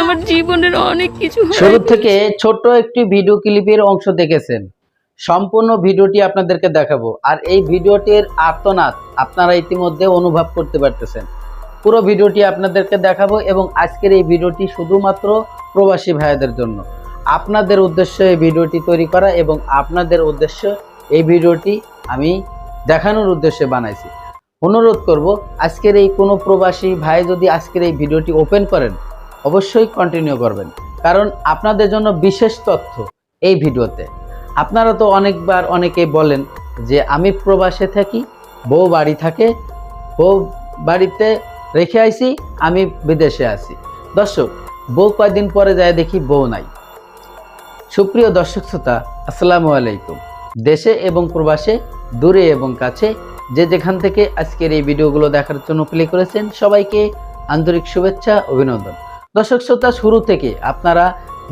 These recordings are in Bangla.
আমার জীবনের অনেক কিছু শুরু থেকে ছোট্ট একটি ভিডিও ক্লিপের অংশ দেখেছেন। সম্পূর্ণ ভিডিওটি আপনাদেরকে দেখাবো। আর এই ভিডিওটির আর্তনাদ আপনারা ইতিমধ্যে অনুভব করতে পারতেছেন। পুরো ভিডিওটি আপনাদেরকে দেখাবো এবং আজকের এই ভিডিওটি শুধুমাত্র প্রবাসী ভাইদের জন্য। আপনাদের উদ্দেশ্যে এই ভিডিওটি তৈরি করা এবং আপনাদের উদ্দেশ্য এই ভিডিওটি আমি দেখানোর উদ্দেশ্যে বানাইছি। অনুরোধ করব, আজকের এই কোনো প্রবাসী ভাই যদি আজকের এই ভিডিওটি ওপেন করেন, অবশ্যই কন্টিনিউ করবেন। কারণ আপনাদের জন্য বিশেষ তথ্য এই ভিডিওতে। আপনারা তো অনেকবার অনেকে বলেন যে, আমি প্রবাসে থাকি, বউ বাড়ি থাকে, বউ বাড়িতে রেখে আইছি, আমি বিদেশে আছি। দর্শক, বউ কয়েকদিন পরে যায় দেখি বউ নাই। সুপ্রিয় দর্শক শ্রোতা, আসসালামু আলাইকুম। দেশে এবং প্রবাসে, দূরে এবং কাছে যে যেখান থেকে আজকের এই ভিডিওগুলো দেখার জন্য প্লে করেছেন, সবাইকে আন্তরিক শুভেচ্ছা, অভিনন্দন। দর্শক শ্রোতা, শুরু থেকে আপনারা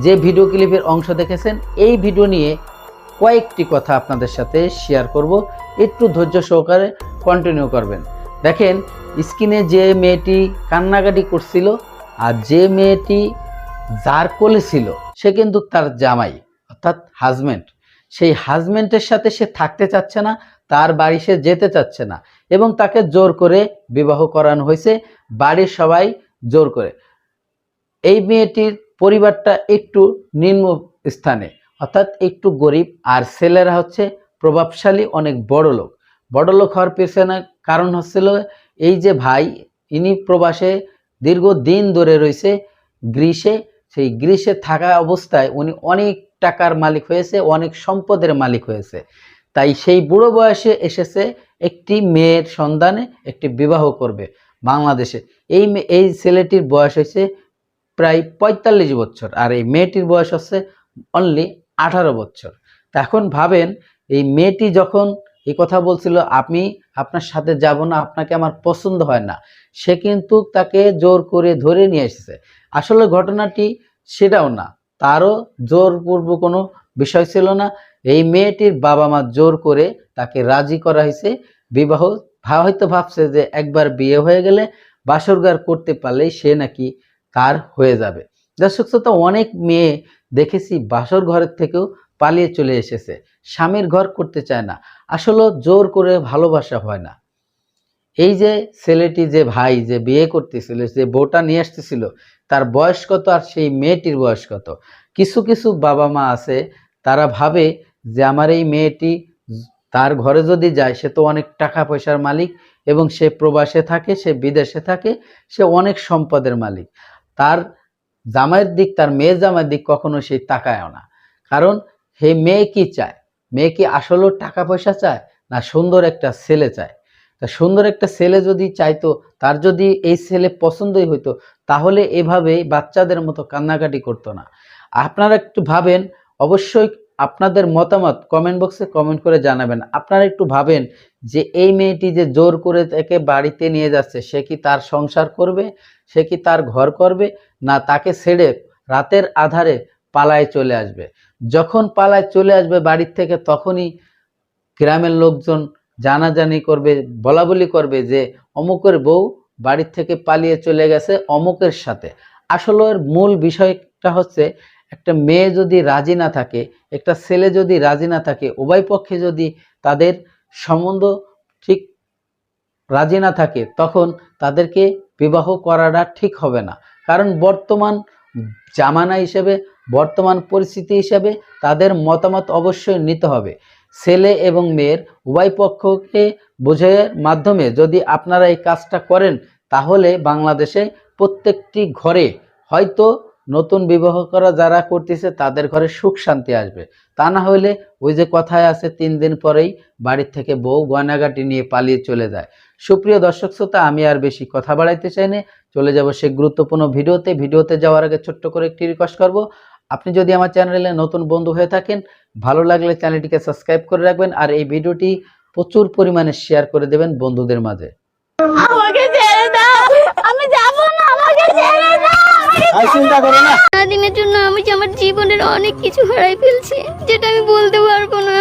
যে ভিডিও ক্লিপের অংশ দেখেছেন, এই ভিডিও নিয়ে কয়েকটি কথা আপনাদের সাথে শেয়ার করব। একটু ধৈর্য সহকারে কন্টিনিউ করবেন। দেখেন, স্ক্রিনে যে মেয়েটি কান্নাকাটি করছিল আর যে মেয়েটি যার কোলে ছিল, সে কিন্তু তার জামাই, অর্থাৎ হাজব্যান্ড সেই হাজব্যান্ডের সাথে সে থাকতে চাচ্ছে না, তার বাড়ি সে যেতে চাচ্ছে না এবং তাকে জোর করে বিবাহ করানো হয়েছে, বাড়ির সবাই জোর করে। এই মেয়েটির পরিবারটা একটু নিম্ন স্থানে, অর্থাৎ একটু গরিব, আর ছেলেরা হচ্ছে প্রভাবশালী অনেক বড় লোক। বড় লোক হওয়ার পেছনে কারণ হচ্ছিল এই যে ভাই, ইনি প্রবাসে দীর্ঘদিন ধরে রয়েছে, গ্রীষে, সেই গ্রীষে থাকা অবস্থায় উনি অনেক টাকার মালিক হয়েছে, অনেক সম্পদের মালিক হয়েছে। তাই সেই বুড়ো বয়সে এসেছে একটি মেয়ের সন্ধানে একটি বিবাহ করবে বাংলাদেশে। এই এই ছেলেটির বয়স হয়েছে প্রায় পঁয়তাল্লিশ বছর আর এই মেয়েটির বয়স হচ্ছে অনলি আঠারো বছর। এখন ভাবেন, এই মেয়েটি যখন এই কথা বলছিল, আমি আপনার সাথে যাব না, আপনাকে আমার পছন্দ হয় না। সে কিন্তু তাকে জোর করে ধরে নিয়ে এসেছে। আসলে ঘটনাটি সেটাও না। তারও জোরপূর্ব কোনো বিষয় ছিল না। এই মেয়েটির বাবা মা জোর করে তাকে রাজি করা হয়েছে। বিবাহ হয়তো ভাবছে যে একবার বিয়ে হয়ে গেলে বাসরগার করতে পারলেই সে নাকি তার হয়ে যাবে। দর্শক শ্রোতা, অনেক মেয়ে দেখেছি বাসর ঘরের থেকেও পালিয়ে চলে এসেছে। স্বামীর ঘর করতে চায় না। আসলে জোর করে ভালোবাসা হয় না। এই যে ছেলেটি যে ভাই যে বিয়ে করতেছিল, যে বউটা নিয়ে আসতেছিল, তার বয়স কত আর সেই মেয়েটির বয়স কত? কিছু কিছু বাবা মা আছে, তারা ভাবে যে আমার এই মেয়েটি তার ঘরে যদি যায়, সে তো অনেক টাকা পয়সার মালিক এবং সে প্রবাসে থাকে, সে বিদেশে থাকে, সে অনেক সম্পদের মালিক। তার জামাইয়ের দিক, তার মেয়ে জামাইয়ের দিক কখনো সেই তাকায়ও না। কারণ হে মেয়ে কি চায়? মেয়ে কি আসলেও টাকা পয়সা চায় না সুন্দর একটা ছেলে চায়? তা সুন্দর একটা ছেলে যদি চাইতো, তার যদি এই ছেলে পছন্দই হইতো, তাহলে এভাবে বাচ্চাদের মতো কান্নাকাটি করতো না। আপনারা একটু ভাবেন, অবশ্যই আপনাদের মতামত কমেন্ট বক্সে কমেন্ট করে জানাবেন। আপনারা একটু ভাবেন যে, এই মেয়েটি যে জোর করে তাকে বাড়িতে নিয়ে যাচ্ছে, সে কি তার সংসার করবে? সে কি তার ঘর করবে? না, তাকে ছেড়ে রাতের আধারে পালায় চলে আসবে। যখন পালায় চলে আসবে বাড়ির থেকে, তখনই গ্রামের লোকজন জানাজানি করবে বলা বলি করবে যে অমুকের বউ বাড়ির থেকে পালিয়ে চলে গেছে অমুকের সাথে। আসলে এর মূল বিষয়টা হচ্ছে, একটা মেয়ে যদি রাজি না থাকে, একটা ছেলে যদি রাজি না থাকে, উভয় পক্ষে যদি তাদের সম্বন্ধ ঠিক রাজি না থাকে, তখন তাদেরকে বিবাহ করাটা ঠিক হবে না। কারণ বর্তমান জামানা হিসেবে, বর্তমান পরিস্থিতি হিসেবে তাদের মতামত অবশ্যই নিতে হবে। ছেলে এবং মেয়ের উভয় পক্ষকে বোঝার মাধ্যমে যদি আপনারা এই কাজটা করেন, তাহলে বাংলাদেশে প্রত্যেকটি ঘরে হয়তো নতুন বিবাহ করা যারা করতেছে, তাদের ঘরে সুখ শান্তি আসবে। তা না হলে ওই যে কথায় আছে, তিন দিন পরেই বাড়ির থেকে বউ গয়নাগাটি নিয়ে পালিয়ে চলে যায়। সুপ্রিয় দর্শক শ্রোতা, আমি আর বেশি কথা বাড়াইতে চাই না। চলে যাব সে গুরুত্বপূর্ণ ভিডিওতে। ভিডিওতে যাওয়ার আগে ছোট্ট করে একটি রিকোয়েস্ট করব। আপনি যদি আমার চ্যানেলে নতুন বন্ধু হয়ে থাকেন ভালো লাগলে চ্যানেলটিকে সাবস্ক্রাইব করে রাখবেন আর এই ভিডিওটি প্রচুর পরিমাণে শেয়ার করে দেবেন বন্ধুদের মাঝে। আমাকে ছেড়ে দাও! আমি যাব না! আমাকে ছেড়ে দাও! আমাকে চিন্তা করো না। দিনের জন্য আমি আমার জীবনের অনেক কিছু হারাই ফেলছি যেটা আমি বলতে পারব না।